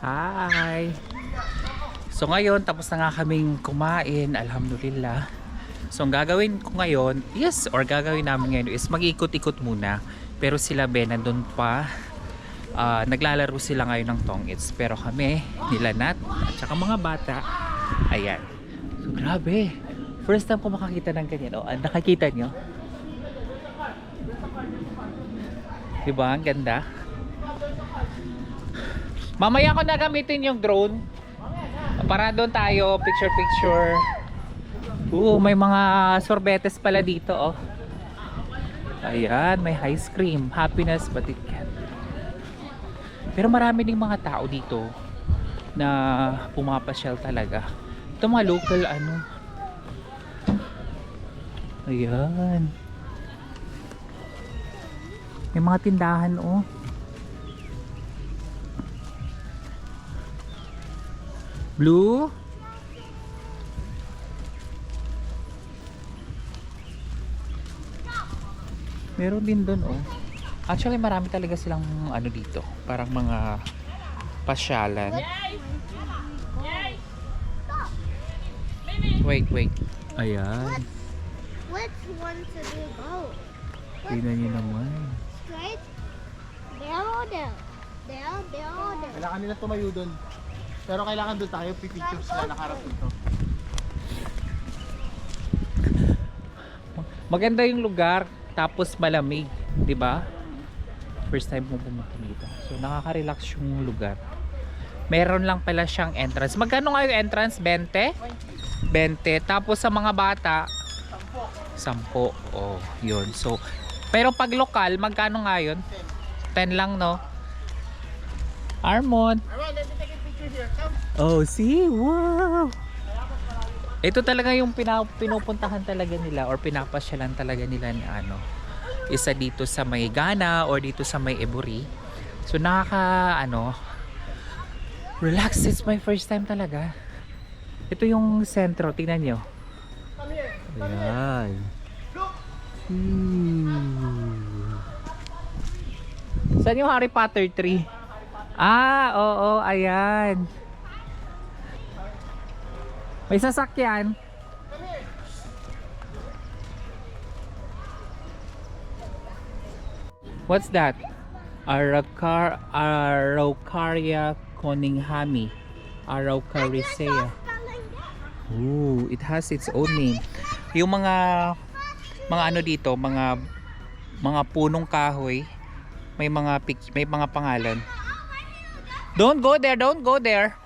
Hi! So ngayon, tapos na nga kaming kumain, alhamdulillah. So ang gagawin ko ngayon, yes, or gagawin namin ngayon is mag-ikot-ikot muna. Pero sila Ben, nandun pa. Ah, naglalaro sila ngayon ng tongits. Pero kami, nila Nat, at saka mga bata, ayan. So grabe. First time ko makakita ng ganyan. Oh, ah, nakakita nyo? Diba? Ang ganda. Mamaya ko na gamitin yung drone. Para doon tayo, picture picture. Oo, may mga sorbetes pala dito, oh. Ayan, may ice cream. Happiness but it can't. Pero marami ding mga tao dito na pumapasyal talaga. Ito mga local ano. Ayan. May mga tindahan, oh. Blue? Meron din doon oh. Actually marami talaga silang ano dito, parang mga pasyalan. Wait, wait. Ayan. Which one to do both? Tingnan niyo naman. Straight? There, there. There, there, there. Kailangan nila tumayo doon. Pero kailangan doon tayo, pipicture sila nakaharap dito. Maganda yung lugar, tapos malamig, 'di ba? First time mo pumunta dito. So nakaka-relax yung lugar. Meron lang pala siyang entrance. Magkano nga yung entrance? 20? 20. Tapos sa mga bata, 10. Oh, yun. So, pero pag lokal, magkano nga yun? 10 lang, no? Armon. Alright, let me take a picture here. Come. Oh, see? Wow! Ito talaga yung pina, pinupuntahan talaga nila or pinapasyalan talaga nila ni ano. Isa dito sa may Ghana or dito sa may Eburi. So nakaka ano relax. It's my first time talaga. Ito yung sentro. Tingnan nyo. Ayan. Hmm. Saan yung Harry Potter tree? Ah, oo, ayan. May sasakyan. What's that? Aracar Araucaria coninghami. Araucaricea. Ooh, it has its own name. Yung mga mga ano dito, mga mga punong kahoy, may mga may mga pangalan. Don't go there, don't go there.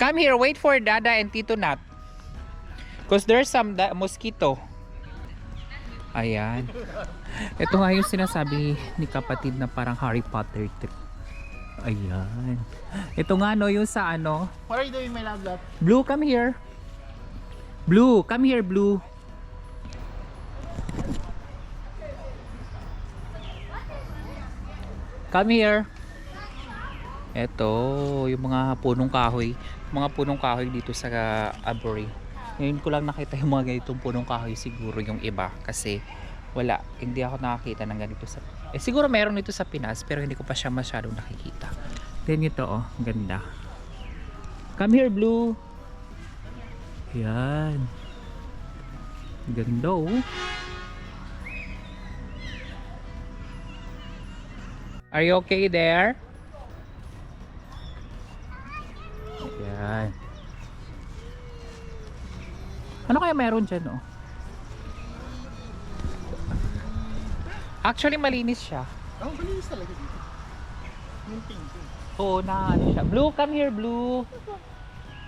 Come here, wait for Dada and Tito Nat. Cause there's some da- mosquito. Ayan. Ito nga yung sinasabi ni kapatid na parang Harry Potter tree. Ayan. Ito nga no, yung sa ano, What are you doing, my love love? Blue, come here. Blue, come here, Blue. Come here. Ito, yung mga punong kahoy. Mga punong kahoy dito sa Aburi. Ngayon ko lang nakita yung mga ganitong punong kahoy siguro yung iba. Kasi wala, hindi ako nakakita ng ganito sa... Eh siguro meron ito sa Pinas pero hindi ko pa siya masyadong nakikita. Then ito oh, ganda. Come here, Blue. Yan. Ganda oh. Are you okay there? Yan. Ano kaya meron dyan oh? Actually malinis siya. Oh, malinis talaga dito. Yung pink. Oo, na ano siya. Blue, come here, Blue.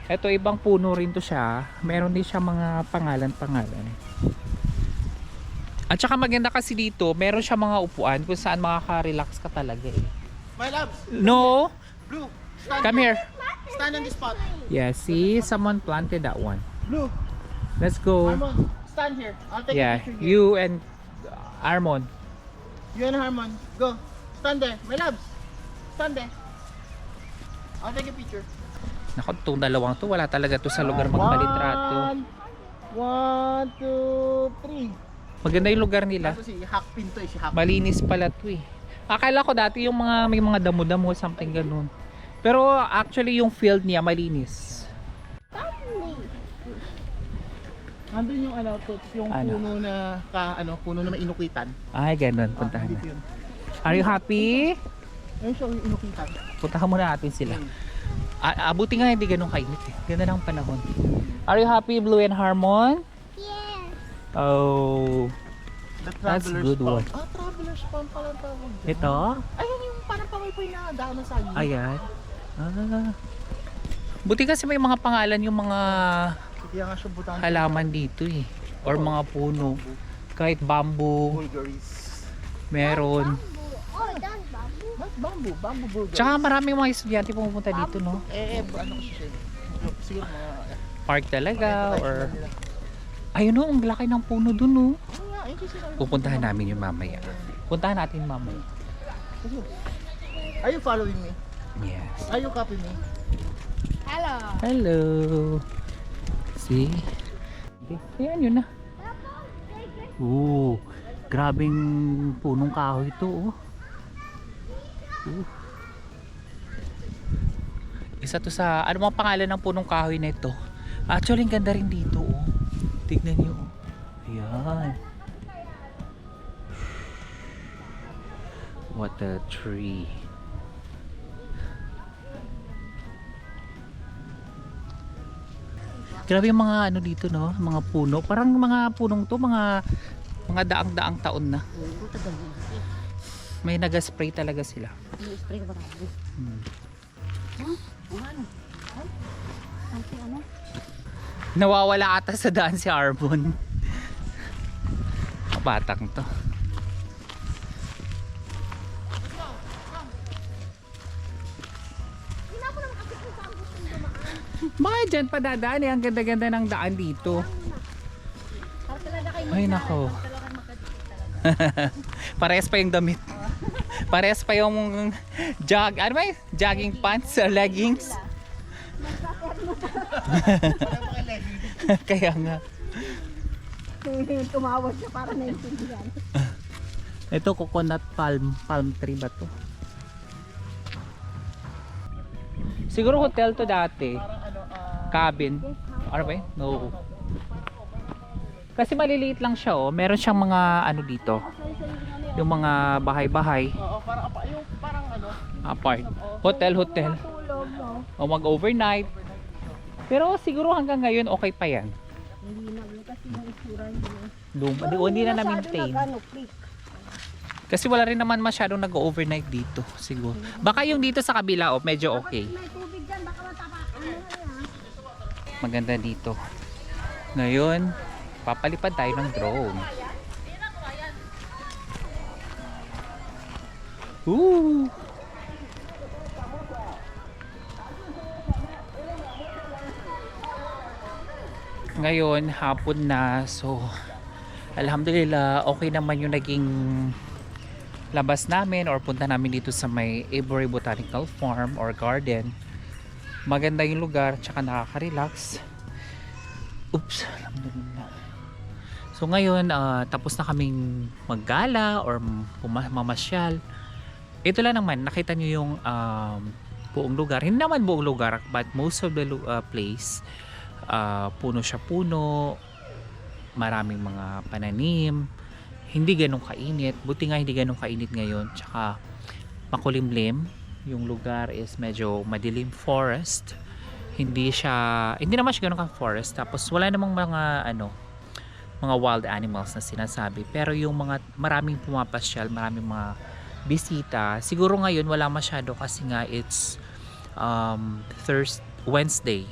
Ito, ibang puno rin to siya. Meron din siya mga pangalan-pangalan. At saka maganda kasi dito, meron siya mga upuan kung saan makaka-relax ka talaga eh. My love, No! Blue, stand, Come here. stand on this spot. Yeah, see? Someone planted that one. Blue, Let's go. Harmon, stand here. I'll take Yeah, a picture here. you and Armon. You and Harmon, go. Stand there. My loves, stand there. I'll take a picture. Naku, itong dalawang to, wala talaga to sa lugar magpalitrato. One, one, two, three. Maganda yung lugar nila. Kaso si Hakpin to eh, si Hakpin. Malinis pala to eh. Akala ko dati yung mga may mga damo-damo something ganun. Pero actually yung field niya malinis. Andun yung ano, to, yung Ano? puno na, ka, ano, puno na may inukitan. Ay, ganun. Ah, Puntahan na. Are you happy? Ayun siya, yung inukitan. Puntahan muna natin sila. A- abuti nga hindi ganun kainit eh. Ganda ng panahon. Are you happy, Blue and Harmon? Oh. The That's Traveler's good Pump. one. Ah, Traveler's Pump pala ang tawag dyan. Ito? Ayun yung parang pamay-pay na daan ng saging. Ayan. Ah. Buti kasi may mga pangalan yung mga Kaya nga siya butang. halaman dito eh. Or mga puno. Kahit bamboo, Bulgaris. meron. Bamboo. Oh, that's bamboo. Not bamboo, bamboo Bulgaris. Tsaka maraming mga estudyante pumupunta dito, no? eh, eh, ano kasi siya. eh, Siguro mga... Park talaga, or... Ayun no, ang laki ng puno dun, kasi sinabi ko. Pupuntahan namin yung mamaya. Puntahan natin mamaya. Are you following me? Yes. Are you copying me? Hello. Hello. See? Ayan yun na. Oo. Grabing punong kahoy ito, oh. Oo. Isa to sa, ano mga pangalan ng punong kahoy na ito? Actually, ang ganda rin dito, oh. Tignan niyo, oh. Ayan. What a tree. Grabe yung mga ano dito no, mga puno. Parang mga punong to, mga mga daang-daang taon na. May nag-spray talaga sila. Hmm. Nawawala ata sa daan si Arbon. Batang to. Bakit dyan pa dadaan eh? Ang ganda-ganda ng daan dito. Ay nako. Parehas pa yung damit. Parehas pa yung jog, ano ba? Jogging pants or leggings? Kaya nga. Tumawag siya para naintindihan. Ito coconut palm, palm tree ba to? Siguro hotel to dati. Cabin. Ano ba yun? No. Kasi maliliit lang siya oh. Meron siyang mga ano dito. Yung mga bahay-bahay. Oo, parang, apa- yung parang ano, Apart. Hotel, hotel. O mag-overnight. Pero siguro hanggang ngayon okay pa yan. Hindi na, kasi yung isura niya. Luma, di, hindi na na-maintain. Ano, click. Kasi wala rin naman masyadong nag-overnight dito, siguro. Baka yung dito sa kabila, oh, medyo okay. Maganda dito. Ngayon, papalipad tayo ng drone. Woo! Ngayon, hapon na. So, alhamdulillah, okay naman yung naging labas namin or punta namin dito sa may Avery Botanical Farm or Garden. Maganda yung lugar, tsaka nakaka-relax. Oops, alhamdulillah. So ngayon, ah, tapos na kaming maggala or mamasyal. Ito lang naman, nakita nyo yung um, buong lugar. Hindi naman buong lugar, but most of the ah, place, ah, puno siya puno, maraming mga pananim, hindi ganun kainit. Buti nga hindi ganun kainit ngayon. Tsaka makulimlim. Yung lugar is medyo madilim forest. Hindi siya, hindi naman siya ganun ka forest. Tapos wala namang mga ano, mga wild animals na sinasabi. Pero yung mga maraming pumapasyal, maraming mga bisita. Siguro ngayon wala masyado kasi nga it's um, Thursday, Wednesday.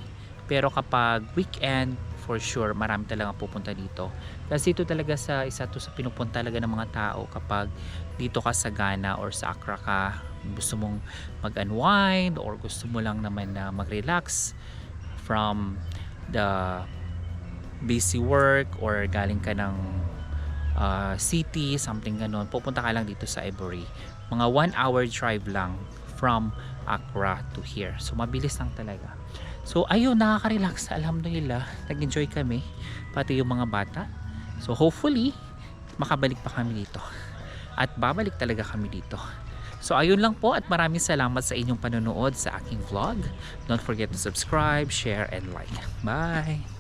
Pero kapag weekend, for sure, marami talaga pupunta dito. Kasi ito talaga sa isa to sa pinupunta talaga ng mga tao kapag dito ka sa Ghana or sa Accra ka, gusto mong mag-unwind or gusto mo lang naman na mag-relax from the busy work or galing ka ng uh, city, something ganon, pupunta ka lang dito sa Ivory. Mga one hour drive lang from Accra to here. So, mabilis lang talaga. So, ayun, nakaka-relax. Alhamdulillah. Nag-enjoy kami. Pati yung mga bata. So, hopefully, makabalik pa kami dito. At babalik talaga kami dito. So ayun lang po at maraming salamat sa inyong panonood sa aking vlog. Don't forget to subscribe, share, and like. Bye!